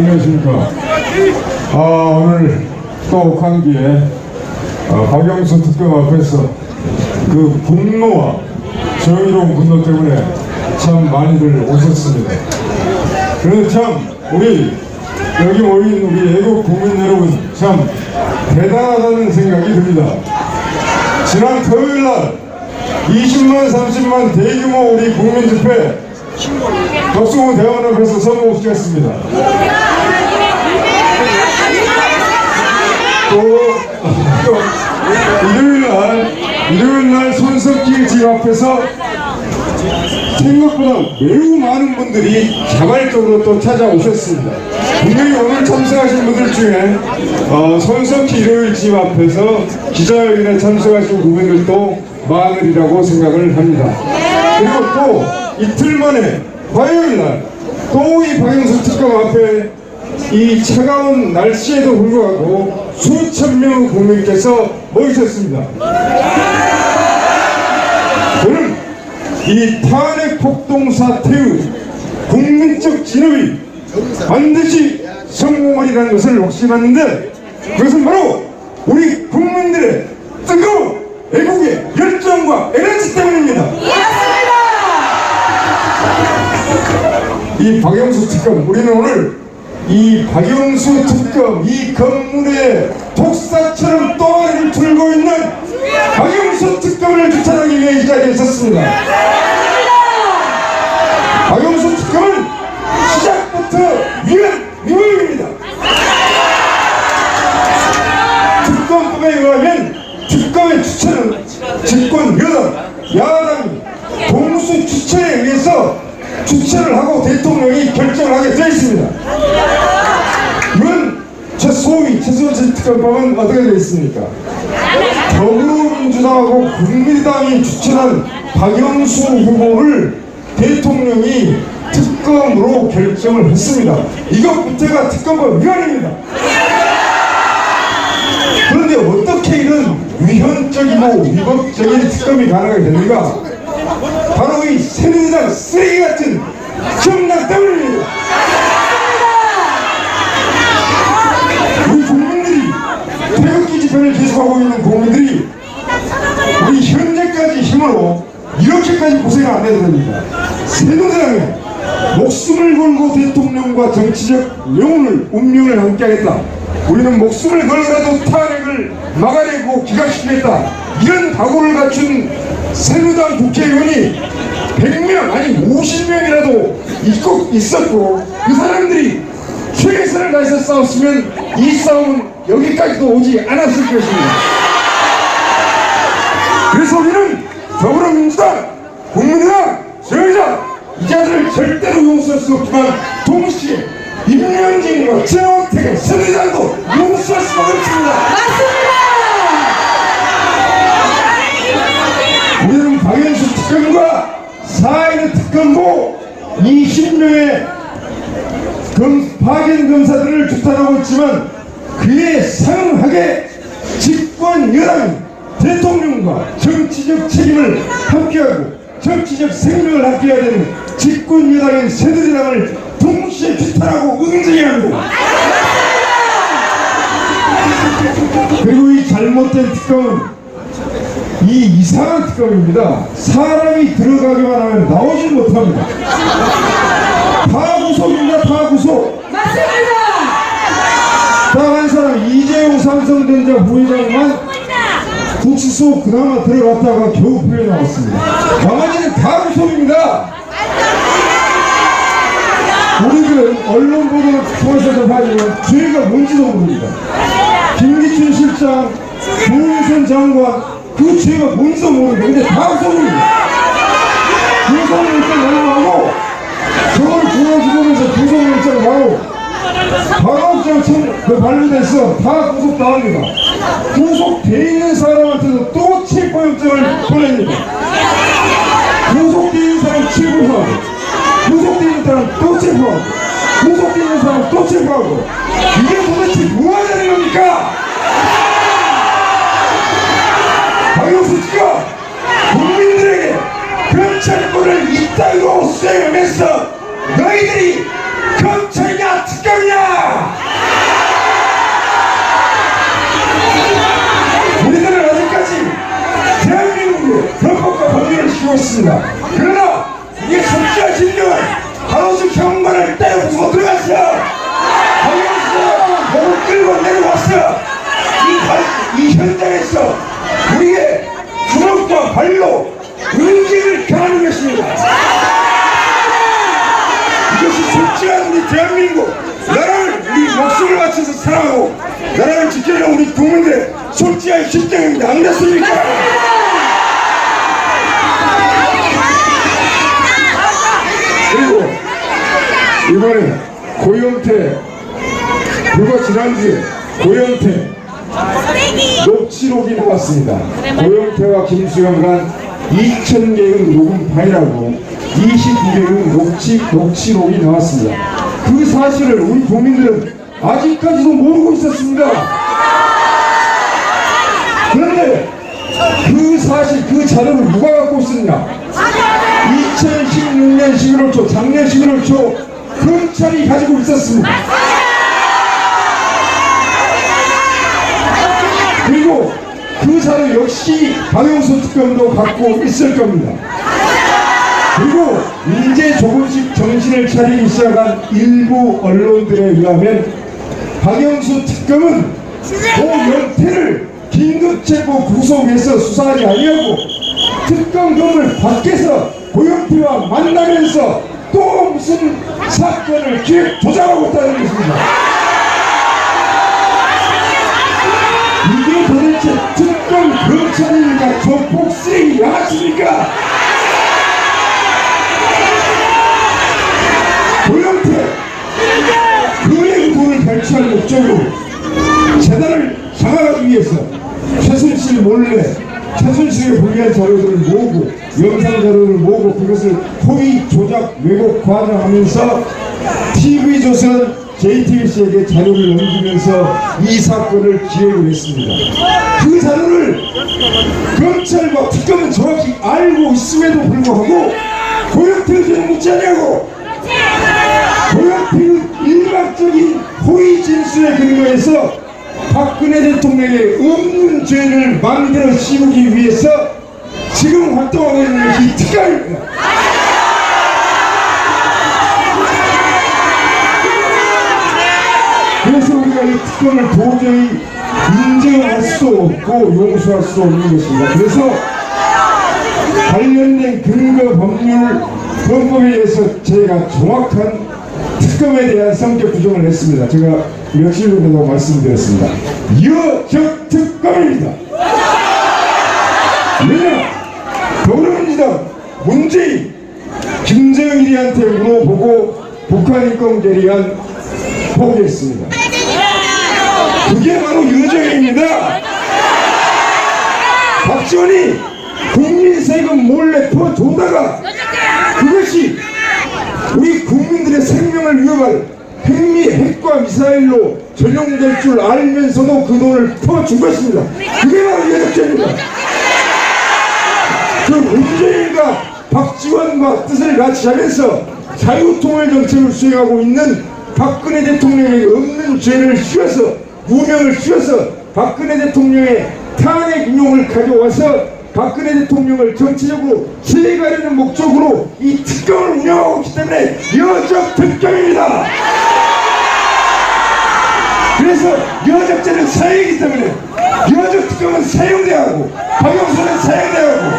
안녕하십니까. 아, 오늘 또 관기에 어, 박영수 특검 앞에서 그 분노와 정의로운 분노 때문에 참 많이들 오셨습니다. 그런데 참 우리 여기 모인 우리 애국 국민 여러분 참 대단하다는 생각이 듭니다. 지난 토요일 날 20만 30만 대규모 우리 국민 집회 덕수궁 대원 앞에서 선포시켰습니다. 또, 또 일요일 날 일요일 날 손석희 집 앞에서 생각보다 매우 많은 분들이 자발적으로 또 찾아오셨습니다. 분명히 오늘 참석하신 분들 중에 어, 손석희 일요일 집 앞에서 기자회견에 참석하신 국민들도 많으리라고 생각을 합니다. 그리고 또 이틀 만에 화요일 날또이 박영수 특검 앞에 이 차가운 날씨에도 불구하고 수천 명의 국민께서 모이셨습니다. 저는 이 탄핵 폭동 사태의 국민적 진압이 반드시 성공하리라는 것을 확신하는데 그것은 바로 우리 국민들의 뜨거운 애국의 열정과 에너지 때문입 이 박영수 특검 우리는 오늘 이 박영수 특검 이 건물에 독사처럼 또아리를 들고 있는 박영수 특검을 규탄하기 위해 이 자리에 섰습니다. 박영수 특검은 시작부터 위헌 위헌입니다. 특검법에 의하면 특검의 추천은 집권 여당, 야당이 동수 추천에 의해서 추천을 하고 대통령이 결정을 하게 되어 있습니다. 이건 저 소위 최순실 특검법은 어떻게 되어 있습니까? 더불어민주당하고 국민의당이 추천한 박영수 후보를 대통령이 특검으로 결정을 했습니다. 이것부터가 특검법 위헌입니다. 그런데 어떻게 이런 위헌적이고 위법적인 특검이 가능하게 되는가? 바로 이 새누리당 쓰레기 같은 정당 때문입니다. 우리 국민들이 집회를 계속하고 있는 국민들이 우리 현재까지 힘으로 이렇게까지 고생을 안 해도 됩니다. 새누리당에 목숨을 걸고 대통령과 정치적 명운을 운명을 함께하겠다. 우리는 목숨을 걸고라도 탄핵을 막아내고 기각시키겠다. 이런 각오를 갖춘 새누리당 국회의원이 100명 아니 50명이라도 있고 있었고 그 사람들이 최선을 다해서 싸웠으면 이 싸움은 여기까지도 오지 않았을 것입니다. 그래서 우리는 더불어민주당, 국민의당, 저희자 이 자들을 절대로 용서할 수 없지만 동시에 임명진과 최원택의 새누리당도 용서할 수가 없습니다. 우리는 박영수 특검과 사회의 특검보 20명의 검, 파견 검사들을 규탄하고 있지만 그에 상응하게 집권 여당 대통령과 정치적 책임을 함께하고 정치적 생명을 함께해야 되는 집권 여당인 새누리당을 동시에 규탄하고 응징해야. 그리고 이 잘못된 특검은 이 이상한 특검입니다. 사람이 들어가기만 하면 나오지 못합니다. 다 구속입니다. 다 구속. 맞습니다. 딱한 사람 이재용 삼성전자 부회장만 구치소 그나마 들어갔다가 겨우 풀려 나왔습니다. 나머지는 다 구속입니다. 우리들은 언론 보도를 통해서도 하지만 죄가 뭔지도 모릅니다. 김기춘 실장, 조윤선 장관 그 죄가 뭔지도 모르는데 다 구속입니다. 구속영장 날라가고 서울중앙지검에서 구속영장 나오고 청, 그 발부돼서 다 구속당합니다. 구속돼 있는 사람한테도 또 체포영장을 보냅니다. 구속돼 있는 사람 체포하고, 구속돼 있는 사람 또 체포하고, 구속돼 있는 사람 또 체포하고, 이게 대한민국 나라를 우리 목숨을 바쳐서 사랑하고 나라를 지키려는 우리 국민들의 솔직한 심정입니다. 안 됐습니까? 그리고 이번에 고영태 불과 지난주에 고영태 녹취록이 나왔습니다. 고영태와 김수영 간 2,000개의 녹음 파일하고 29개의 녹취, 녹취록이 나왔습니다. 그 사실을 우리 국민들은 아직까지도 모르고 있었습니다. 그런데 그 사실, 그 자료를 누가 갖고 있었냐? 2016년 11월 초, 작년 11월 초 검찰이 가지고 있었습니다. 그리고 그 자료 역시 박영수 특검도 갖고 있을 겁니다. 그리고 이제 조금씩 정신을 차리기 시작한 일부 언론들에 의하면 박영수 특검은 고영태를 긴급체포 구속해서 수사하지 아니하고 특검금을 밖에서 고영태와 만나면서 또 무슨 사건을 기획 조작하고 있다는 것입니다. 이게 도대체 특검 검찰입니까? 조폭 쓰레기 양아치입니까? 고영태 그의 돈을 목적으로 재단을 장악하기 위해서 최순실 몰래 최순실에 불리한 자료들을 모으고 영상 자료를 모으고 그것을 허위 조작 왜곡 과장하면서 TV조선 JTBC에게 자료를 넘기면서 이 사건을 기획을 했습니다. 그 자료를 검찰과 특검은 정확히 알고 있음에도 불구하고 고영태를 왜 묻지 않냐고 고영태는 일방적인 호의 진술에 근거해서 박근혜 대통령의 없는 죄를 만들어 씌우기 위해서 지금 활동하고 있는 것이 이 특감입니다. 그래서 우리가 이 특검을 도저히 인정할 수 없고 용서할 수 없는 것입니다. 그래서 관련된 근거 법률 헌법에 대해서 저희가 정확한 특검에 대한 성격 규정을 했습니다. 제가 며칠 전에도 말씀드렸습니다. 여적 특검입니다. 왜냐? 더불어민주당 문재인 김정일이한테 물어보고 북한 인권 결의안 포기했습니다. 그게 바로 여정입니다. 박지원이 국민 세금 몰래 퍼줬다가 그것이 우리 국민 들의 생명을 위협할 핵미 핵과 미사일로 전용될 줄 알면서도 그 돈을 퍼준 것입니다. 그게 바로 여적죄입니다. 그 문재인과 박지원과 뜻을 같이 하면서 자유통일 정책을 수행하고 있는 박근혜 대통령에게 없는 죄를 씌워서 무명을 씌워서 박근혜 대통령의 탄핵 인용을 가져와서 박근혜 대통령을 정치적으로 제거하려는 목적으로 이 특검을 운영하고 있기 때문에 여적 특검입니다. 그래서 여적죄는 사형이기 때문에 여적 특검은 사형돼야 하고 박영수는 사형돼야 하고